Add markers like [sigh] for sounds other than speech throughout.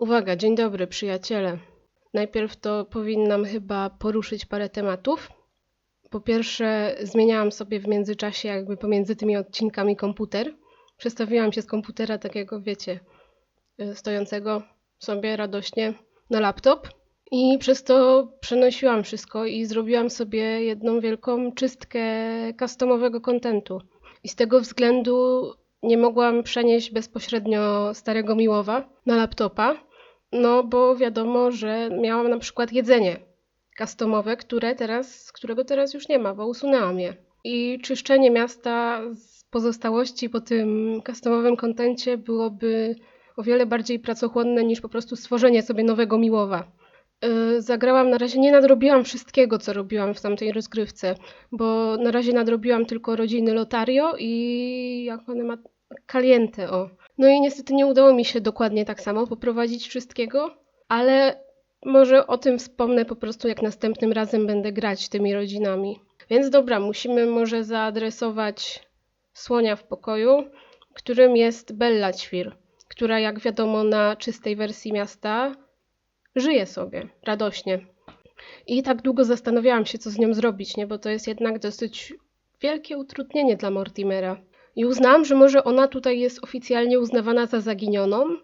Uwaga, dzień dobry przyjaciele. Najpierw to powinnam chyba poruszyć parę tematów. Po pierwsze, zmieniałam sobie w międzyczasie, jakby pomiędzy tymi odcinkami komputer. Przestawiłam się z komputera takiego, wiecie, y, stojącego sobie radośnie na laptop. I przez to przenosiłam wszystko i zrobiłam sobie jedną wielką czystkę customowego kontentu. I z tego względu nie mogłam przenieść bezpośrednio starego Miłowa na laptopa, no bo wiadomo, że miałam na przykład jedzenie customowe, które teraz, którego teraz już nie ma, bo usunęłam je. I czyszczenie miasta z pozostałości po tym customowym kontencie byłoby o wiele bardziej pracochłonne niż po prostu stworzenie sobie nowego Miłowa. Yy, Zagrałam, na razie nie nadrobiłam wszystkiego, co robiłam w tamtej rozgrywce, bo na razie nadrobiłam tylko rodziny Lotario i jak one ma... Caliente, o. No i niestety nie udało mi się dokładnie tak samo poprowadzić wszystkiego, ale może o tym wspomnę po prostu jak następnym razem będę grać tymi rodzinami. Więc dobra, musimy może zaadresować słonia w pokoju, którym jest Bella Ćwir, która jak wiadomo na czystej wersji miasta żyje sobie radośnie. I tak długo zastanawiałam się, co z nią zrobić, nie? bo to jest jednak dosyć wielkie utrudnienie dla Mortimera. I uznałam, że może ona tutaj jest oficjalnie uznawana za zaginioną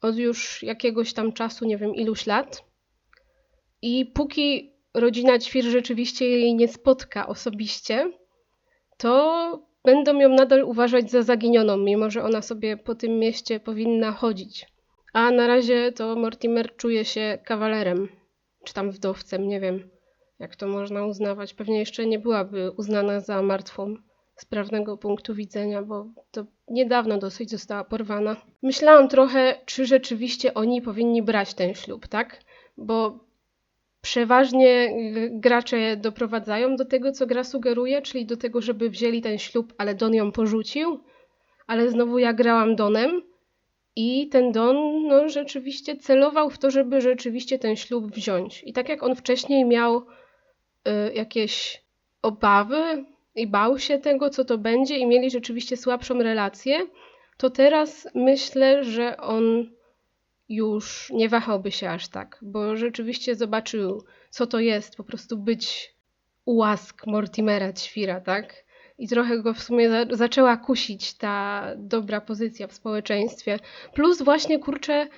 od już jakiegoś tam czasu, nie wiem iluś lat. I póki rodzina Ćwir rzeczywiście jej nie spotka osobiście, to będą ją nadal uważać za zaginioną, mimo że ona sobie po tym mieście powinna chodzić. A na razie to Mortimer czuje się kawalerem, czy tam wdowcem, nie wiem jak to można uznawać. Pewnie jeszcze nie byłaby uznana za martwą z prawnego punktu widzenia, bo to niedawno dosyć została porwana. Myślałam trochę, czy rzeczywiście oni powinni brać ten ślub, tak? Bo przeważnie g- gracze doprowadzają do tego, co gra sugeruje, czyli do tego, żeby wzięli ten ślub, ale Don ją porzucił. Ale znowu ja grałam Donem i ten Don no, rzeczywiście celował w to, żeby rzeczywiście ten ślub wziąć. I tak jak on wcześniej miał y, jakieś obawy i bał się tego, co to będzie, i mieli rzeczywiście słabszą relację, to teraz myślę, że on już nie wahałby się aż tak, bo rzeczywiście zobaczył, co to jest po prostu być łask Mortimera Ćwira, tak? I trochę go w sumie za zaczęła kusić ta dobra pozycja w społeczeństwie. Plus właśnie, kurczę,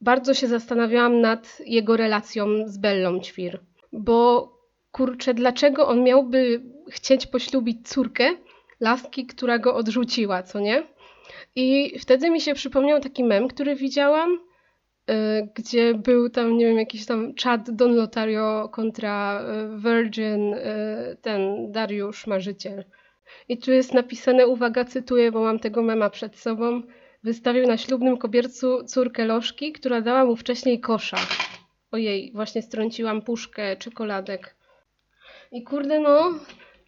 bardzo się zastanawiałam nad jego relacją z Bellą Ćwir, bo kurczę, dlaczego on miałby chcieć poślubić córkę laski, która go odrzuciła, co nie? I wtedy mi się przypomniał taki mem, który widziałam, y, gdzie był tam, nie wiem, jakiś tam czat Don Lotario kontra y, Virgin, y, ten Dariusz Marzyciel. I tu jest napisane, uwaga, cytuję, bo mam tego mema przed sobą. Wystawił na ślubnym kobiercu córkę Lożki, która dała mu wcześniej kosza. Ojej, właśnie strąciłam puszkę czekoladek. I kurde, no,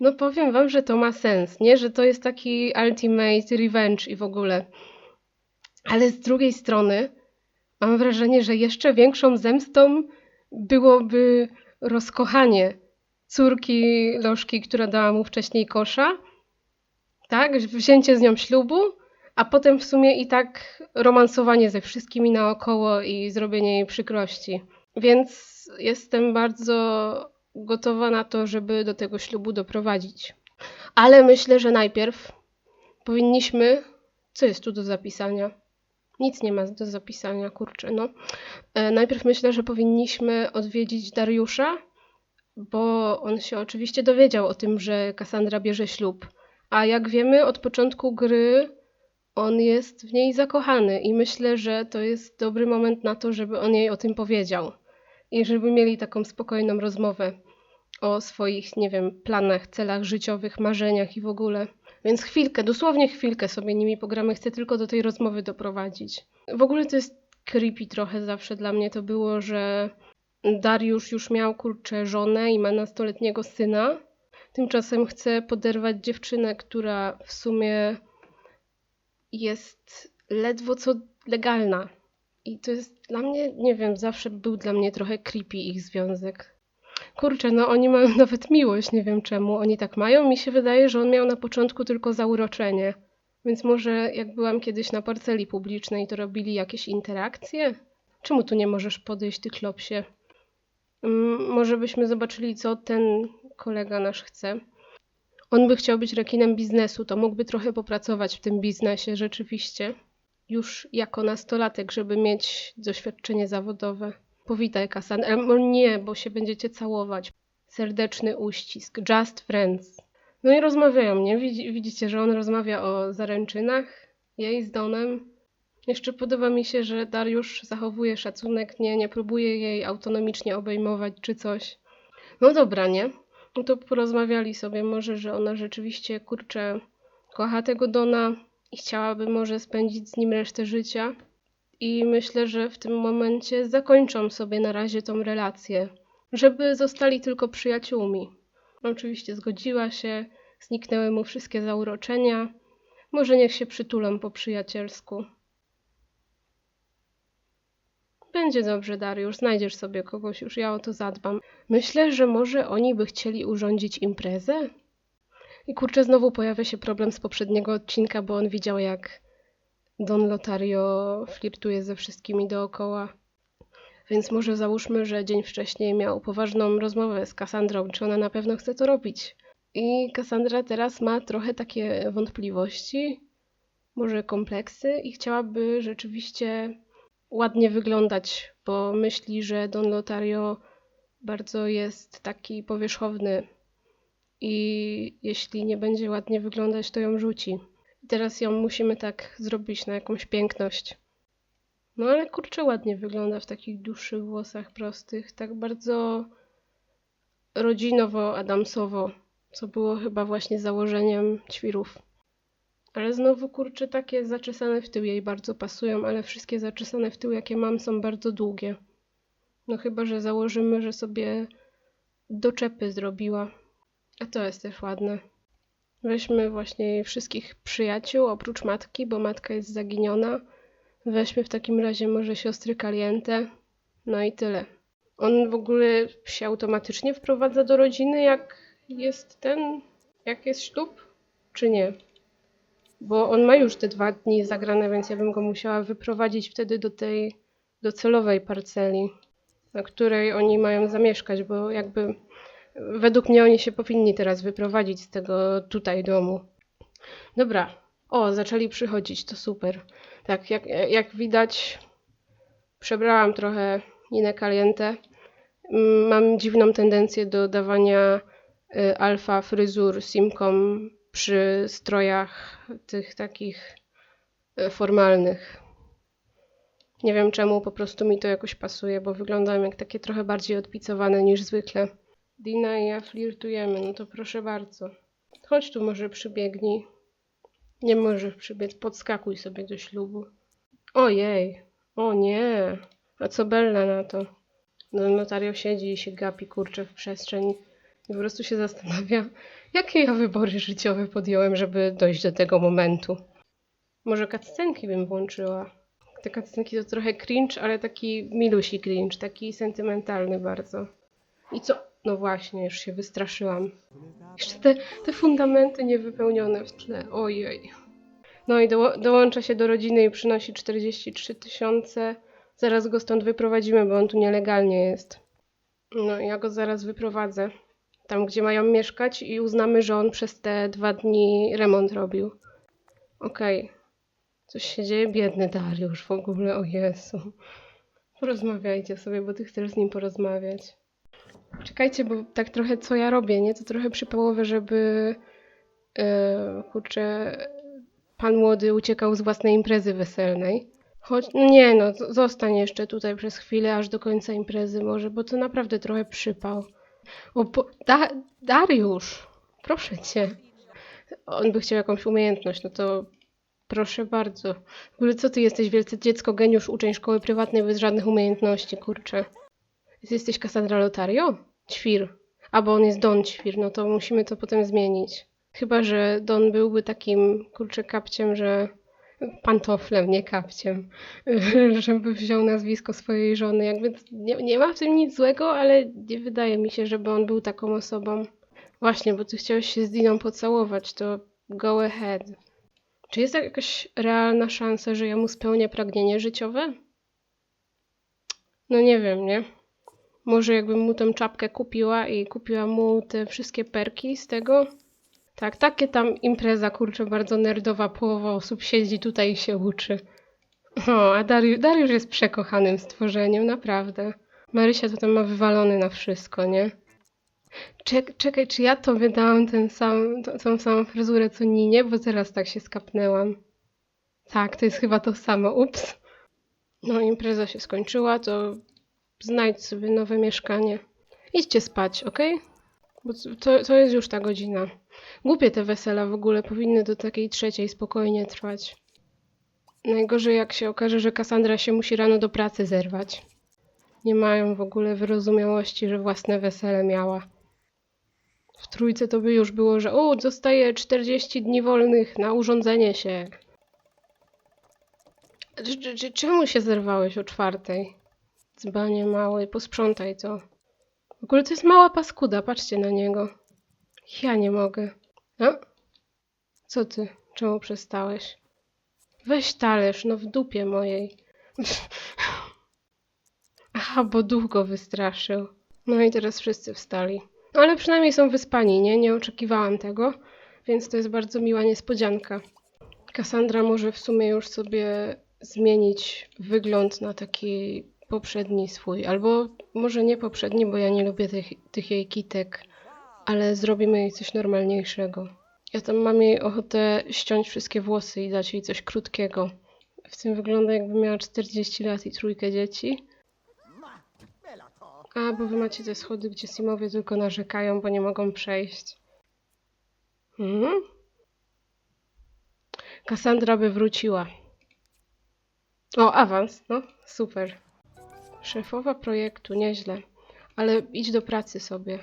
no powiem wam, że to ma sens, nie? Że to jest taki ultimate revenge i w ogóle. Ale z drugiej strony mam wrażenie, że jeszcze większą zemstą byłoby rozkochanie córki Lożki, która dała mu wcześniej kosza, tak? Wzięcie z nią ślubu, a potem w sumie i tak romansowanie ze wszystkimi naokoło i zrobienie jej przykrości. Więc jestem bardzo gotowa na to, żeby do tego ślubu doprowadzić. Ale myślę, że najpierw powinniśmy. Co jest tu do zapisania? Nic nie ma do zapisania, kurczę, no. E, najpierw myślę, że powinniśmy odwiedzić Dariusza, bo on się oczywiście dowiedział o tym, że Kassandra bierze ślub. A jak wiemy, od początku gry on jest w niej zakochany i myślę, że to jest dobry moment na to, żeby on jej o tym powiedział. I żeby mieli taką spokojną rozmowę o swoich, nie wiem, planach, celach życiowych, marzeniach i w ogóle. Więc chwilkę, dosłownie chwilkę sobie nimi pogramy, chcę tylko do tej rozmowy doprowadzić. W ogóle to jest creepy trochę zawsze dla mnie to było, że Dariusz już miał kurczę żonę i ma nastoletniego syna. Tymczasem chce poderwać dziewczynę, która w sumie jest ledwo co legalna. I to jest dla mnie, nie wiem, zawsze był dla mnie trochę creepy ich związek. Kurczę, no oni mają [laughs] nawet miłość, nie wiem czemu oni tak mają. Mi się wydaje, że on miał na początku tylko zauroczenie. Więc może jak byłam kiedyś na parceli publicznej, to robili jakieś interakcje? Czemu tu nie możesz podejść, ty klopsie? Mm, może byśmy zobaczyli, co ten kolega nasz chce. On by chciał być rekinem biznesu, to mógłby trochę popracować w tym biznesie rzeczywiście. Już jako nastolatek, żeby mieć doświadczenie zawodowe. Powitaj, Cassandra. Albo nie, bo się będziecie całować. Serdeczny uścisk. Just friends. No i rozmawiają, nie? Widzi- Widzicie, że on rozmawia o zaręczynach jej z Donem. Jeszcze podoba mi się, że Dariusz zachowuje szacunek, nie, nie próbuje jej autonomicznie obejmować czy coś. No dobra, nie? No to porozmawiali sobie może, że ona rzeczywiście, kurczę, kocha tego Dona i chciałaby może spędzić z nim resztę życia. I myślę, że w tym momencie zakończą sobie na razie tą relację, żeby zostali tylko przyjaciółmi. Oczywiście zgodziła się, zniknęły mu wszystkie zauroczenia. Może niech się przytulą po przyjacielsku. Będzie dobrze, Dariusz, znajdziesz sobie kogoś, już ja o to zadbam. Myślę, że może oni by chcieli urządzić imprezę? I kurczę, znowu pojawia się problem z poprzedniego odcinka, bo on widział, jak Don Lotario flirtuje ze wszystkimi dookoła. Więc może załóżmy, że dzień wcześniej miał poważną rozmowę z Cassandrą, czy ona na pewno chce to robić. I Cassandra teraz ma trochę takie wątpliwości, może kompleksy i chciałaby rzeczywiście ładnie wyglądać, bo myśli, że Don Lotario bardzo jest taki powierzchowny i jeśli nie będzie ładnie wyglądać, to ją rzuci. Teraz ją musimy tak zrobić na jakąś piękność. No ale kurczę, ładnie wygląda w takich dłuższych włosach prostych, tak bardzo rodzinowo-adamsowo, co było chyba właśnie założeniem ćwirów. Ale znowu kurczę, takie zaczesane w tył jej bardzo pasują, ale wszystkie zaczesane w tył, jakie mam, są bardzo długie. No chyba, że założymy, że sobie doczepy zrobiła. A to jest też ładne. Weźmy właśnie wszystkich przyjaciół, oprócz matki, bo matka jest zaginiona. Weźmy w takim razie może siostry Caliente. No i tyle. On w ogóle się automatycznie wprowadza do rodziny, jak jest ten, jak jest ślub, czy nie? Bo on ma już te dwa dni zagrane, więc ja bym go musiała wyprowadzić wtedy do tej docelowej parceli, na której oni mają zamieszkać, bo jakby według mnie oni się powinni teraz wyprowadzić z tego tutaj domu. Dobra. O, zaczęli przychodzić, to super. Tak, jak, jak widać, przebrałam trochę Ninę Caliente. Mm, Mam dziwną tendencję do dawania y, alfa fryzur simkom przy strojach tych takich y, formalnych. Nie wiem czemu, po prostu mi to jakoś pasuje, bo wyglądam jak takie trochę bardziej odpicowane niż zwykle. Dina i ja flirtujemy, no to proszę bardzo. Chodź tu może przybiegnij. Nie możesz przybiec, podskakuj sobie do ślubu. Ojej, o nie. A co Bella na to? No notario siedzi i się gapi kurczę w przestrzeń i po prostu się zastanawia, [laughs] jakie ja wybory życiowe podjąłem, żeby dojść do tego momentu. Może cutscenki bym włączyła. Te cutscenki to trochę cringe, ale taki milusi cringe, taki sentymentalny bardzo. I co? No właśnie, już się wystraszyłam. Jeszcze te, te fundamenty niewypełnione w tle. Ojej. No i doło- dołącza się do rodziny i przynosi 43 tysiące. Zaraz go stąd wyprowadzimy, bo on tu nielegalnie jest. No ja go zaraz wyprowadzę. Tam, gdzie mają mieszkać i uznamy, że on przez te dwa dni remont robił. Okej. Coś się dzieje? Biedny Dariusz w ogóle, o Jezu. Porozmawiajcie sobie, bo ty chcesz z nim porozmawiać. Czekajcie, bo tak trochę co ja robię, nie? To trochę przypałowe, żeby e, kurczę, pan młody uciekał z własnej imprezy weselnej. Choć, nie no, zostań jeszcze tutaj przez chwilę, aż do końca imprezy może, bo to naprawdę trochę przypał. O, da, Dariusz, proszę cię. On by chciał jakąś umiejętność, no to proszę bardzo. W ogóle co ty jesteś, wielce dziecko, geniusz, uczeń szkoły prywatnej bez żadnych umiejętności, kurczę. Ty jesteś Cassandra Lotario? Ćwir. Albo on jest Don Ćwir, no to musimy to potem zmienić. Chyba, że Don byłby takim, kurczę, kapciem, że... Pantoflem, nie kapciem. [laughs] żeby wziął nazwisko swojej żony. Jakby nie, nie ma w tym nic złego, ale nie wydaje mi się, żeby on był taką osobą. Właśnie, bo ty chciałeś się z Diną pocałować, to go ahead. Czy jest jakaś realna szansa, że ja mu spełnię pragnienie życiowe? No nie wiem, nie? Może jakbym mu tę czapkę kupiła i kupiła mu te wszystkie perki z tego. Tak, takie tam impreza, kurczę, bardzo nerdowa, połowa osób siedzi tutaj i się uczy. O, a Dariusz, Dariusz jest przekochanym stworzeniem, naprawdę. Marysia to tam ma wywalony na wszystko, nie? Czek, czekaj, czy ja to wydałam ten sam, tą, samą fryzurę co Ninie, bo teraz tak się skapnęłam. Tak, to jest chyba to samo, ups. No, impreza się skończyła, to znajdź sobie nowe mieszkanie. Idźcie spać, ok? Bo to, to jest już ta godzina. Głupie te wesela w ogóle, powinny do takiej trzeciej spokojnie trwać. Najgorzej jak się okaże, że Kassandra się musi rano do pracy zerwać. Nie mają w ogóle wyrozumiałości, że własne wesele miała. W trójce to by już było, że o, dostaję 40 dni wolnych na urządzenie się. Cz- cz- cz- Czemu się zerwałeś o czwartej? Dzbanie mały, posprzątaj to. W ogóle to jest mała paskuda, patrzcie na niego. Ja nie mogę. A? Co ty? Czemu przestałeś? Weź talerz, no w dupie mojej. [laughs] Aha, bo duch go wystraszył. No i teraz wszyscy wstali. No ale przynajmniej są wyspani, nie? Nie oczekiwałam tego, więc to jest bardzo miła niespodzianka. Kassandra może w sumie już sobie zmienić wygląd na taki poprzedni swój, albo może nie poprzedni, bo ja nie lubię tych, tych jej kitek, ale zrobimy jej coś normalniejszego. Ja tam mam jej ochotę ściąć wszystkie włosy i dać jej coś krótkiego. W tym wygląda jakby miała 40 lat i trójkę dzieci. A, bo wy macie te schody, gdzie Simowie tylko narzekają, bo nie mogą przejść. Mhm. Kassandra by wróciła. O, awans, no, super. Szefowa projektu, nieźle. Ale idź do pracy sobie.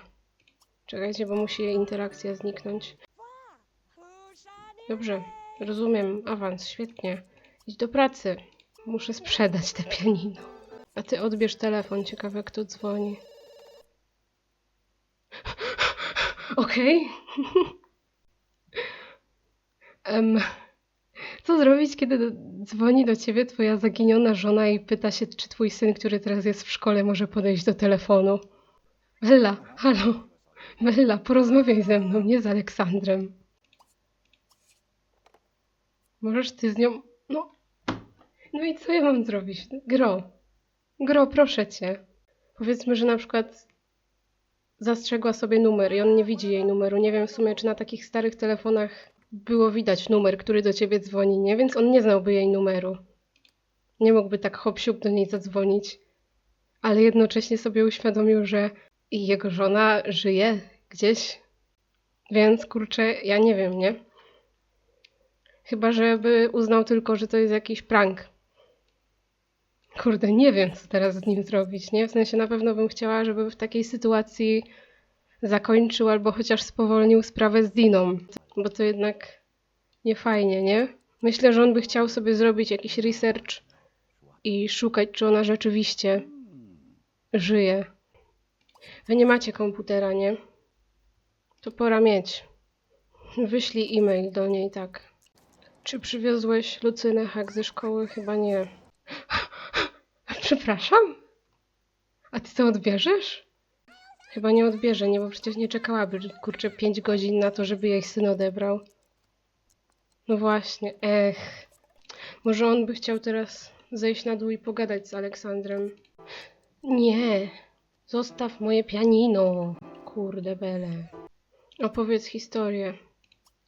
Czekajcie, bo musi interakcja zniknąć. Dobrze, rozumiem, awans, świetnie. Idź do pracy. Muszę sprzedać te pianino. A ty odbierz telefon, ciekawe kto dzwoni. Okej. [laughs] Em, co zrobić, kiedy dzwoni do ciebie twoja zaginiona żona i pyta się, czy twój syn, który teraz jest w szkole, może podejść do telefonu? Bella, halo. Bella, porozmawiaj ze mną, nie z Aleksandrem. Możesz ty z nią... No... No i co ja mam zrobić? Gro. Gro, proszę cię. Powiedzmy, że na przykład zastrzegła sobie numer i on nie widzi jej numeru. Nie wiem w sumie, czy na takich starych telefonach było widać numer, który do ciebie dzwoni, nie? Więc on nie znałby jej numeru. Nie mógłby tak hop do niej zadzwonić. Ale jednocześnie sobie uświadomił, że jego żona żyje gdzieś. Więc kurczę, ja nie wiem, nie? Chyba, żeby uznał tylko, że to jest jakiś prank. Kurde, nie wiem, co teraz z nim zrobić, nie? W sensie na pewno bym chciała, żeby w takiej sytuacji zakończył albo chociaż spowolnił sprawę z Diną, bo to jednak nie fajnie, nie? Myślę, że on by chciał sobie zrobić jakiś research i szukać, czy ona rzeczywiście żyje. Wy nie macie komputera, nie? To pora mieć. Wyślij e-mail do niej, tak. Czy przywiozłeś Lucynę hak ze szkoły? Chyba nie. [gasps] Przepraszam? A ty to odbierzesz? Chyba nie odbierze, nie, bo przecież nie czekałaby, kurczę, 5 godzin na to, żeby jej syn odebrał. No właśnie, ech. Może on by chciał teraz zejść na dół i pogadać z Aleksandrem. Nie, zostaw moje pianino. Kurde bele. Opowiedz historię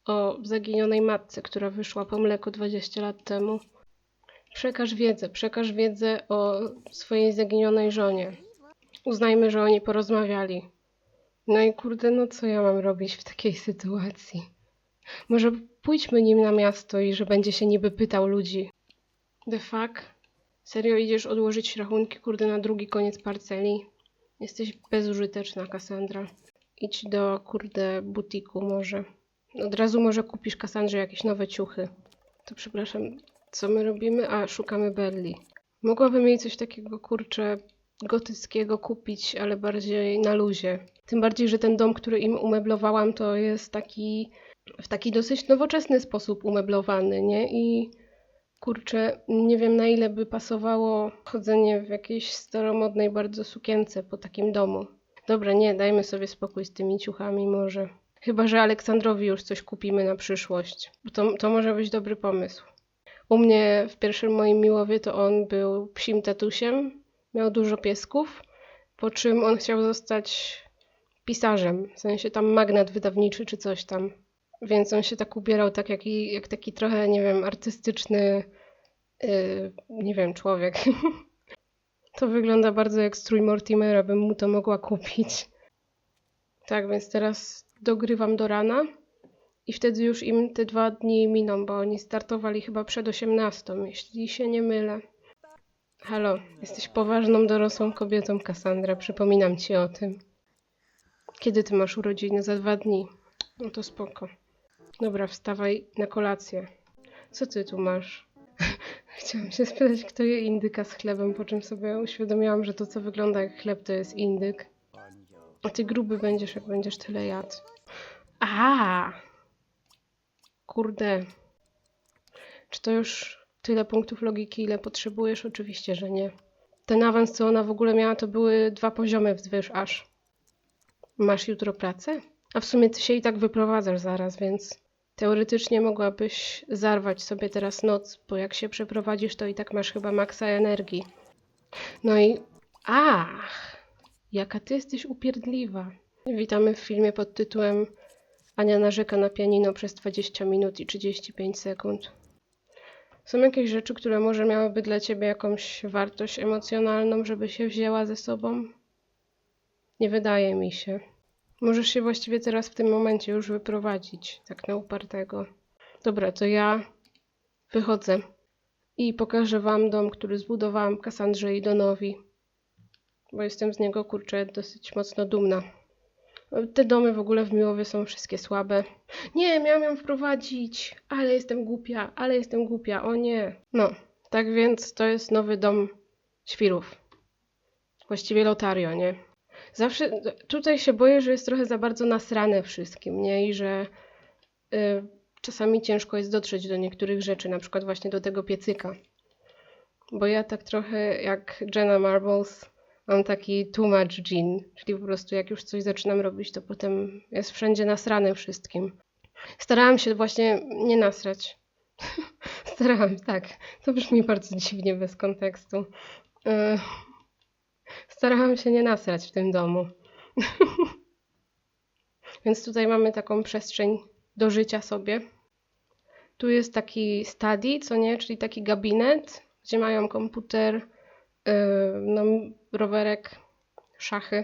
o zaginionej matce, która wyszła po mleko 20 lat temu. Przekaż wiedzę, przekaż wiedzę o swojej zaginionej żonie. Uznajmy, że oni porozmawiali. No i kurde, no co ja mam robić w takiej sytuacji? Może pójdźmy nim na miasto i że będzie się niby pytał ludzi. The fuck? Serio idziesz odłożyć rachunki, kurde, na drugi koniec parceli? Jesteś bezużyteczna, Cassandra. Idź do, kurde, butiku może. Od razu może kupisz Kassandrze jakieś nowe ciuchy. To przepraszam, co my robimy? A, szukamy Belli. Mogłabym jej coś takiego, kurczę, gotyckiego kupić, ale bardziej na luzie. Tym bardziej, że ten dom, który im umeblowałam, to jest taki w taki dosyć nowoczesny sposób umeblowany, nie? I Kurczę, nie wiem na ile by pasowało chodzenie w jakiejś staromodnej bardzo sukience po takim domu. Dobra, nie, dajmy sobie spokój z tymi ciuchami może. Chyba, że Aleksandrowi już coś kupimy na przyszłość. Bo to, to może być dobry pomysł. U mnie w pierwszym moim miłowie to on był psim tatusiem, miał dużo piesków, po czym on chciał zostać pisarzem, w sensie tam magnat wydawniczy czy coś tam. Więc on się tak ubierał tak jak, jak taki trochę, nie wiem, artystyczny, yy, nie wiem, człowiek. [laughs] To wygląda bardzo jak strój Mortimera, bym mu to mogła kupić. Tak, więc teraz dogrywam do rana i wtedy już im te dwa dni miną, bo oni startowali chyba przed 18, jeśli się nie mylę. Halo, jesteś poważną, dorosłą kobietą, Cassandra, przypominam ci o tym. Kiedy ty masz urodziny? Za dwa dni. No to spoko. Dobra, wstawaj na kolację. Co ty tu masz? [laughs] Chciałam się spytać, kto je indyka z chlebem, po czym sobie uświadomiłam, że to, co wygląda jak chleb, to jest indyk. A ty gruby będziesz, jak będziesz tyle jadł. A! Kurde. Czy to już tyle punktów logiki, ile potrzebujesz? Oczywiście, że nie. Ten awans, co ona w ogóle miała, to były dwa poziomy wzwyż aż. Masz jutro pracę? A w sumie ty się i tak wyprowadzasz zaraz, więc teoretycznie mogłabyś zarwać sobie teraz noc, bo jak się przeprowadzisz, to i tak masz chyba maksa energii. No i... Ach! Jaka ty jesteś upierdliwa. Witamy w filmie pod tytułem Ania narzeka na pianino przez 20 minut i 35 sekund. Są jakieś rzeczy, które może miałyby dla ciebie jakąś wartość emocjonalną, żeby się wzięła ze sobą? Nie wydaje mi się. Możesz się właściwie teraz w tym momencie już wyprowadzić, tak na upartego. Dobra, to ja wychodzę i pokażę wam dom, który zbudowałam Kassandrze i Donowi. Bo jestem z niego, kurczę, dosyć mocno dumna. Te domy w ogóle w Miłowie są wszystkie słabe. Nie, miałam ją wprowadzić, ale jestem głupia, ale jestem głupia, o nie. No, tak więc to jest nowy dom świrów. Właściwie Lotario, nie? Zawsze tutaj się boję, że jest trochę za bardzo nasrane wszystkim, nie? I że y, czasami ciężko jest dotrzeć do niektórych rzeczy, na przykład właśnie do tego piecyka. Bo ja tak trochę jak Jenna Marbles mam taki too much gin, czyli po prostu jak już coś zaczynam robić, to potem jest wszędzie nasrane wszystkim. Starałam się właśnie nie nasrać. [laughs] Starałam, tak. To brzmi bardzo dziwnie bez kontekstu. Y, Starałam się nie nasrać w tym domu. [laughs] Więc tutaj mamy taką przestrzeń do życia sobie. Tu jest taki study, co nie, czyli taki gabinet, gdzie mają komputer, no, rowerek, szachy.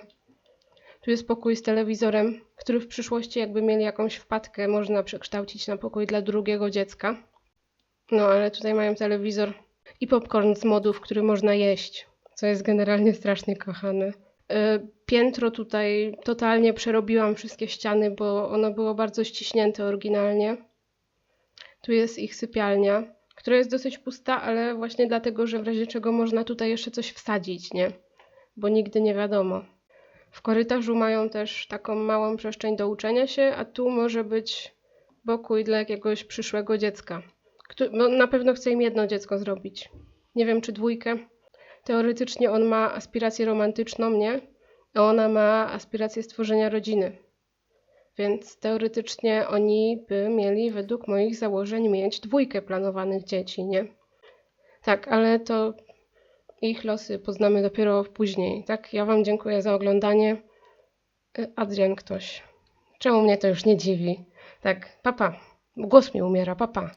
Tu jest pokój z telewizorem, który w przyszłości, jakby mieli jakąś wpadkę, można przekształcić na pokój dla drugiego dziecka. No, ale tutaj mają telewizor i popcorn z modów, który można jeść, co jest generalnie strasznie kochane. Y, Piętro tutaj totalnie przerobiłam wszystkie ściany, bo ono było bardzo ściśnięte oryginalnie. Tu jest ich sypialnia, która jest dosyć pusta, ale właśnie dlatego, że w razie czego można tutaj jeszcze coś wsadzić, nie? Bo nigdy nie wiadomo. W korytarzu mają też taką małą przestrzeń do uczenia się, a tu może być pokój dla jakiegoś przyszłego dziecka. Któ- no, na pewno chcę im jedno dziecko zrobić. Nie wiem, czy dwójkę. Teoretycznie on ma aspirację romantyczną, nie? A ona ma aspirację stworzenia rodziny. Więc teoretycznie oni by mieli według moich założeń mieć dwójkę planowanych dzieci, nie? Tak, ale to ich losy poznamy dopiero później. Tak, ja Wam dziękuję za oglądanie. Adrian ktoś. Czemu mnie to już nie dziwi? Tak, papa. Głos mi umiera, papa.